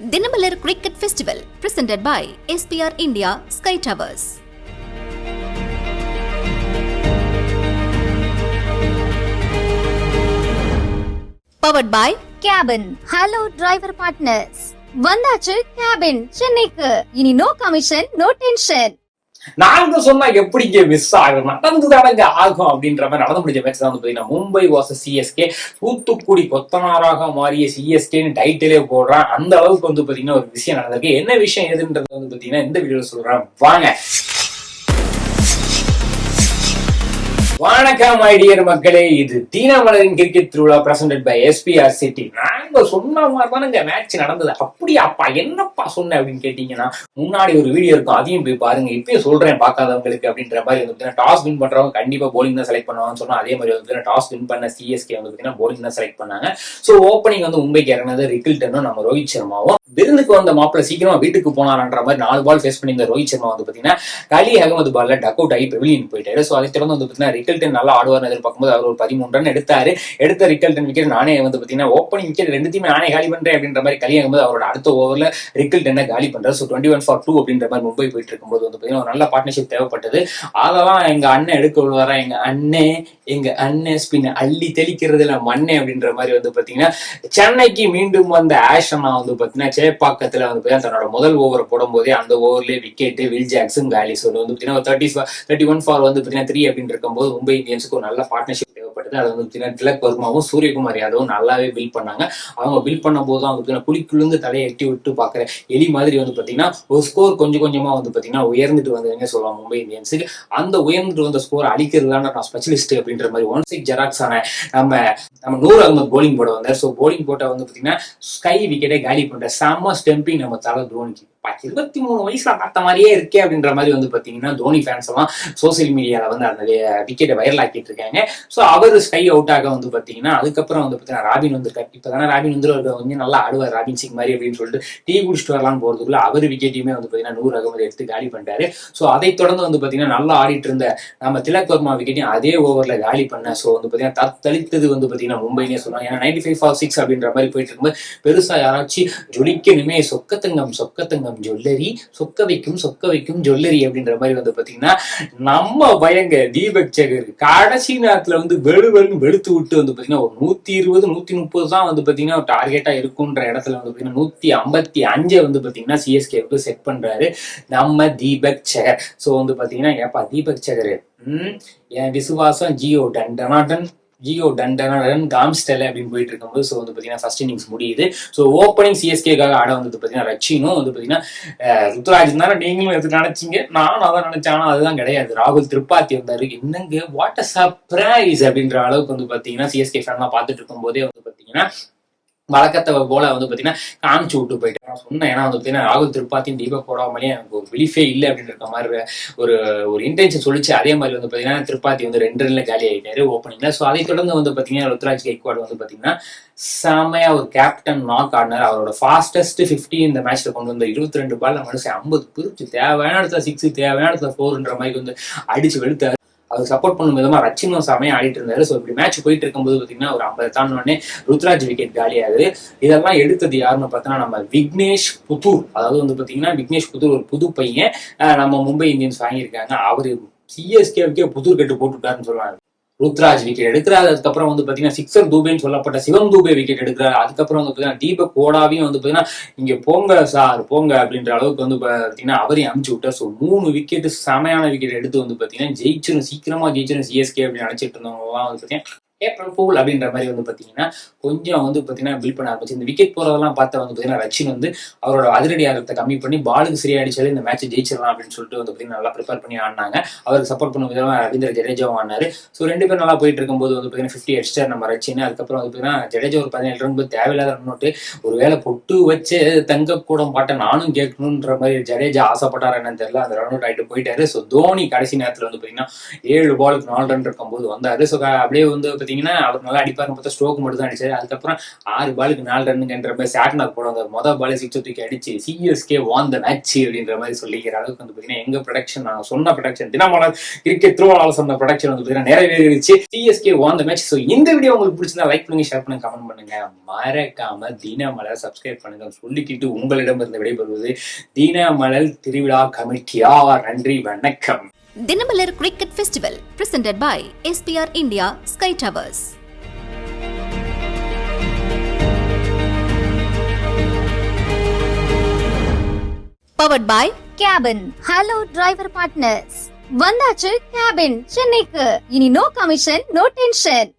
Dinamalar cricket festival presented by SPR India sky towers powered by cabin hello driver partners வந்தாச்சு cabin சென்னைக்கு. இனி no commission no tension நாங்க சொன்னா எப்படிங்க miss ஆகும் நடந்துதானங்க ஆகும் அப்படின்ற மாதிரி நடந்து முடிஞ்ச மேட்ச் தான் வந்து பாத்தீங்கன்னா மும்பை வாச சிஎஸ்கே தூத்துக்குடி கொத்தனாராக மாறிய சிஎஸ்கேன்னு டைட்டிலே போடுறான். அந்த அளவுக்கு வந்து பாத்தீங்கன்னா ஒரு விஷயம் நடந்திருக்கு. என்ன விஷயம் எதுன்றது வந்து பாத்தீங்கன்னா இந்த வீடியோல சொல்றேன். வாங்க. வணக்கம் ஐடியர் மக்களே. இது தீனமலரின் கிரிக்கெட் திருவிழா பிரசன்டட் பை எஸ்பிஆர் சிட்டி நாங்க சொன்ன மாதிரி தானங்க மேட்ச் நடந்தது. அப்படியா அப்பா என்னப்பா சொன்ன அப்படின்னு கேட்டீங்கன்னா முன்னாடி ஒரு வீடியோ இருக்கும். அதையும் போய் பாருங்க. இப்பயே சொல்றேன் பார்க்காதவங்களுக்கு அப்படின்ற மாதிரி வந்து டாஸ் வின் பண்றவங்க கண்டிப்பா போலிங் தான் செலக்ட் பண்ணுவாங்கன்னு சொன்னா அதே மாதிரி வந்து டாஸ் வின் பண்ண சிஎஸ்கே வந்து பாத்தீங்கன்னா போலிங் தான் செலக்ட் பண்ணாங்க. ஸோ ஓப்பனிங் வந்து மும்பைக்கு இறங்கினது ரிக்கில்டனும் நம்ம ரோஹித் சர்மாவும். விருந்துக்கு வந்த மாப்பிள்ள சீக்கிரமா வீட்டுக்கு போனாரன்ற மாதிரி நாலு பால் ஃபேஸ் பண்ணி இந்த ரோஹித் சர்மா வந்து பாத்தீங்கன்னா கலி அகமது பால்ல டக் அவுட் ஆகி பெவிலியன் போயிட்டாரு. ஸோ அதை தொடர்ந்து வந்து பாத்தீங்கன்னா ரிக்கல்டன் நல்லா ஆடுவார்னு எதிர்பார்க்கும்போது அவர் ஒரு பதிமூணு ரன் எடுத்தாரு. எடுத்த ரிக்கல்டன் விக்கெட் நானே வந்து பாத்தீங்கன்னா ஓப்பனிங் விக்கெட் ரெண்டுத்தையுமே நானே காலி பண்றேன் அப்படின்ற மாதிரி கலி அகமது அவரோட அடுத்த ஓவர்ல ரிக்கல்டனை காலி பண்றாரு. So twenty one for two அப்படின்ற மாதிரி மும்பை போயிட்டு இருக்கும்போது வந்து பாத்தீங்கன்னா ஒரு நல்ல பார்ட்னர்ஷிப் தேவைப்பட்டது. அதெல்லாம் எங்க அண்ணன் எடுக்க விழுவாரா எங்க அண்ணே எங்க அண்ணன் ஸ்பின் அள்ளி தெளிக்கிறதுல மண்ணே அப்படின்ற மாதிரி வந்து பாத்தீங்கன்னா சென்னைக்கு மீண்டும் வந்த ஆஷனா வந்து பாத்தீங்கன்னா சேப்பாக்கத்துல வந்து பார்த்தீங்கன்னா தன்னோட முதல் ஓவர் போடும்போதே அந்த ஓவர்லயே விக்கெட் வில் ஜாக்ஸும் காலி ஸோ வந்து பாத்தீங்கன்னா தேர்ட்டி தேர்ட்டி ஒன் ஃபார் வந்து பாத்தீங்கன்னா த்ரீ அப்படின்னு இருக்கும்போது மும்பை இந்தியன்ஸுக்கு ஒரு நல்ல பார்ட்னர்ஷிப் தேவைப்பட்டது. அது வந்து பாத்தீங்கன்னா திலக் வர்மாவும் சூரியகுமார் யாதவும் நல்லாவே பில் பண்ணாங்க. அவங்க பில் பண்ணும்போது அவங்க பார்த்தீங்கன்னா குளிக்குழுந்து தலையை எட்டி விட்டு பாக்குற எலி மாதிரி வந்து பாத்தீங்கன்னா ஒரு ஸ்கோர் கொஞ்சம் கொஞ்சமா வந்து பாத்தீங்கன்னா உயர்ந்துட்டு வந்ததுங்க சொல்லுவாங்க மும்பை இந்தியன்ஸுக்கு அந்த உயர்ந்துட்டு வந்த ஸ்கோர் அழிக்கிறதுதான் நான் ஸ்பெஷலிஸ்ட் அப்படின்ற மாதிரி ஒன் சிக் ஜெராக்ஸ் ஆன நம்ம நம்ம நூறு அகமது போலிங் போட வந்தார். ஸோ போலிங் போட்ட வந்து பாத்தீங்கன்னா ஸ்கை விக்கெட்டை காலி பண்ற செம்ம ஸ்டெம்பிங் நம்ம தலை தோனிக்கு இருபத்தி மூணு வயசுல பார்த்த மாதிரியே இருக்கே அப்படின்ற மாதிரி வந்து பாத்தீங்கன்னா தோனி ஃபேன்ஸ் எல்லாம் சோசியல் மீடியால வந்து அந்த விக்கெட்டை வைரல் ஆக்கிட்டு இருக்காங்க. ஸோ அவர் ஸ்கை அவுட் ஆக வந்து பாத்தீங்கன்னா அதுக்கப்புறம் வந்து பாத்தீங்கன்னா ராபின் வந்திருக்காரு. இப்பதானே ராபின் வந்து அவர் வந்து நல்லா ஆடுவார் ராபின் சிங் மாதிரி அப்படின்னு சொல்லிட்டு டீ குடிச்சிட்டு வரலாம் போறதுக்குள்ள அவர் விக்கெட்டையுமே வந்து பாத்தீங்கன்னா நூறு அகமது எடுத்து காலி பண்ணிட்டாரு. ஸோ அதை தொடர்ந்து வந்து பாத்தீங்கன்னா நல்லா ஆடிட்டு இருந்த நம்ம திலக் வர்மா விக்கெட்டையும் அதே ஓவர்ல காலி பண்ண. ஸோ வந்து பாத்தீங்கன்னா தத்தளித்தது வந்து பாத்தீங்கன்னா மும்பைனே சொல்லுவாங்க. ஏன்னா நைன்டி ஃபைவ் ஃபார் சிக்ஸ் அப்படின்ற மாதிரி போயிட்டு இருக்கும்போது பெருசா யாராச்சும் ஜொலிக்கணுமே சொக்கத்தங்கம் சொக்கத்தங்கம். ஜுவல்லரி சொக்க வைக்கும் சொக்க வைக்கும் ஜுவல்லரி அப்படின்ற மாதிரி வந்து பாத்தீங்கன்னா நம்ம பயங்க தீபக் சகர் கடைசி நேரத்துல வந்து வெளு வெளுன்னு வெளுத்து விட்டு வந்து பாத்தீங்கன்னா ஒரு நூத்தி இருபது நூத்தி முப்பது தான் வந்து பாத்தீங்கன்னா டார்கெட்டா இருக்குன்ற இடத்துல வந்து பாத்தீங்கன்னா நூத்தி ஐம்பத்தி அஞ்சை வந்து பாத்தீங்கன்னா சிஎஸ்கே வந்து செட் பண்றாரு நம்ம தீபக் சகர். சோ வந்து பாத்தீங்கன்னா ஏப்பா தீபக் சகர்? என் விசுவாசம் ஜியோ டன் டனாடன் ஜியோ டன் டனாடன் காம்ஸ்டெல் அப்படின்னு போயிட்டு இருக்கும்போது ஸோ வந்து பார்த்தீங்கன்னா ஃபர்ஸ்ட் இன்னிங்ஸ் முடியுது. ஸோ ஓப்பனிங் சிஎஸ்கேக்காக ஆட வந்து பார்த்தீங்கன்னா ரச்சினும் வந்து பாத்தீங்கன்னா ருத்ராஜ் தானே நீங்களும் எது நினைச்சீங்க. நானும் அதான் நினைச்சேன். ஆனா அதுதான் கிடையாது. ராகுல் திரிபாத்தி வந்தாரு. என்னங்க? வாட் அ சர்ப்ரைஸ் அப்படின்ற அளவுக்கு வந்து பாத்தீங்கன்னா சிஎஸ்கே ஃபேன்லாம் பார்த்துட்டு இருக்கும்போதே வந்து பாத்தீங்கன்னா வழக்கத்தை போல வந்து பாத்தீங்கன்னா காமிச்சு விட்டு போயிட்டு நான் சொன்னேன் ஏன்னா வந்து பாத்தீங்கன்னா ராகுல் திருப்பாத்தியும் தீபக் போடாமலே எனக்கு ஒரு பிலீஃபே இல்லை அப்படின்னு இருக்க மாதிரி ஒரு ஒரு இன்டென்ஷன் சொல்லிச்சு. அதே மாதிரி வந்து பாத்தீங்கன்னா திருப்பாத்தி வந்து ரெண்டு ரன்ல காலி ஆகிட்டாரு ஓப்பனிங்ல ஸோ அதை தொடர்ந்து வந்து பாத்தீங்கன்னா ருத்ராஜ் கெய்க்வாட் வந்து பாத்தீங்கன்னா செமையா ஒரு கேப்டன் நாக் ஆடினார். அவரோட ஃபாஸ்டஸ்ட் ஃபிஃப்டி இந்த மேட்ச்ல கொண்டு வந்த இருபத்தி ரெண்டு பால் மனுஷன் ஐம்பது பிரிச்சு தேவையான இடத்துல சிக்ஸ் தேவையான இடத்துல ஃபோர்ன்ற மாதிரி வந்து அடிச்சு வெளுத்தாரு. அது சப்போர்ட் பண்ணும் விதமா ரச்சினும் சாமியை ஆடிட்டு இருந்தாரு. ஸோ இப்படி மேட்ச் போயிட்டு இருக்கும்போது பார்த்தீங்கன்னா ஒரு ஐம்பது தாண்டோடனே ருத்ராஜ் விக்கெட் காலியாகுது இதெல்லாம் எடுத்தது யாருன்னு பார்த்தோன்னா நம்ம விக்னேஷ் புத்தூர் அதாவது வந்து பாத்தீங்கன்னா விக்னேஷ் புத்தூர் ஒரு புது பையன். நம்ம மும்பை இந்தியன்ஸ் வாங்கியிருக்காங்க. அவரு சிஎஸ்கேவுக்கே புத்தூர் கட்டு போட்டுட்டாருன்னு சொல்லுவாங்க. ருத்ராஜ் விக்கெட் எடுக்கிறாரு. அதுக்கப்புறம் வந்து பாத்தீங்கன்னா சிக்ஸர் தூபேன்னு சொல்லப்பட்ட சிவம் தூபே விக்கெட் எடுக்கிறாரு. அதுக்கப்புறம் வந்து பாத்தீங்கன்னா தீபக் கோடாவையும் வந்து பாத்தீங்கன்னா இங்க போங்க சார் போங்க அப்படின்ற அளவுக்கு வந்து பாத்தீங்கன்னா அவரையும் அமுச்சு விட்டார். ஸோ மூணு விக்கெட் செமையான விக்கெட் எடுத்து வந்து பாத்தீங்கன்னா ஜெயிச்சிடும் சீக்கிரமா ஜெயிச்சிடும் சிஎஸ்கே அப்படின்னு நினைச்சிட்டு இருந்தவங்க வந்து பாத்தீங்கன்னா ஏப்ரல் ஃபூல் அப்படின்ற மாதிரி வந்து பார்த்தீங்கன்னா கொஞ்சம் வந்து பார்த்தீங்கன்னா பில் பண்ண ஆரம்பிச்சு இந்த விக்கெட் போகிறதெல்லாம் பார்த்தா வந்து பார்த்தீங்கன்னா ரச்சின் வந்து அவரோட அதிரடி ஆரத்தை கம்மி பண்ணி பாலுக்கு சரியா அடிச்சாலே இந்த மேட்ச் ஜெயிச்சிடலாம் அப்படின்னு சொல்லிட்டு வந்து பார்த்தீங்கன்னா நல்லா ப்ரிப்பேர் பண்ணி ஆடினாங்க. அவருக்கு சப்போர்ட் பண்ண விதமாக ரவீந்திர ஜடேஜாவும் ஆனார் ஸோ ரெண்டு பேரும் நல்லா போயிட்டு இருக்கும்போது வந்து பார்த்தீங்கன்னா ஃபிஃப்டி அடிச்சார் நம்ம ரச்சின் அதுக்கப்புறம் வந்து பார்த்தீங்கன்னா ஜடேஜா ஒரு பதினேழு ரன் தேவையில்லாத ரன் நோட்டு ஒரு வேளை பொட்டு வச்சு தங்க கூடம் நானும் கேட்கணுன்ற மாதிரி ஜடேஜா ஆசைப்பட்டார் என்னன்னு தெரியல. அந்த ரன் அவுட் ஆயிட்டு போயிட்டாரு. ஸோ தோனி கடைசி நேரத்தில் வந்து பார்த்தீங்கன்னா ஏழு பாலுக்கு நாலு ரன் இருக்கும்போது வந்தார். ஸோ அப்படியே வந்து பார்த்தீங்கன்னா அவர் நல்லா அடிப்பாருன்னு பார்த்தா ஸ்ட்ரோக் மட்டும் தான் அடிச்சாரு. அதுக்கப்புறம் ஆறு பாலுக்கு நாலு ரன்னுங்கன்ற மாதிரி சாட்னாக் போடுவாங்க. மொதல் பால் சிக்ஸ் தூக்கி அடிச்சு சிஎஸ்கே வான் த மேட்ச் அப்படின்ற மாதிரி சொல்லிக்கிற அளவுக்கு வந்து பார்த்தீங்கன்னா எங்க ப்ரொடக்ஷன் நான் சொன்ன ப்ரொடக்ஷன் தினமலர் கிரிக்கெட் திருவாளர் சொன்ன ப்ரொடக்ஷன் வந்து பார்த்தீங்கன்னா நிறைவேறிச்சு CSK won the match so இந்த வீடியோ உங்களுக்கு பிடிச்சிருந்தா லைக் பண்ணுங்க ஷேர் பண்ணுங்க கமெண்ட் பண்ணுங்க. மறக்காம தினமலர் சப்ஸ்கிரைப் பண்ணுங்க. சொல்லிக்கிட்டு உங்களிடம் இருந்து விடைபெறுவது தினமலர் திருவிழா கமிட்டியா. நன்றி வணக்கம். Dinamalar Cricket Festival presented by SPR India Sky Towers. Powered by cabin hello driver partners வந்தாச்சு கேபின் சென்னைக்கு இனி நோ கமிஷன் நோ டென்ஷன்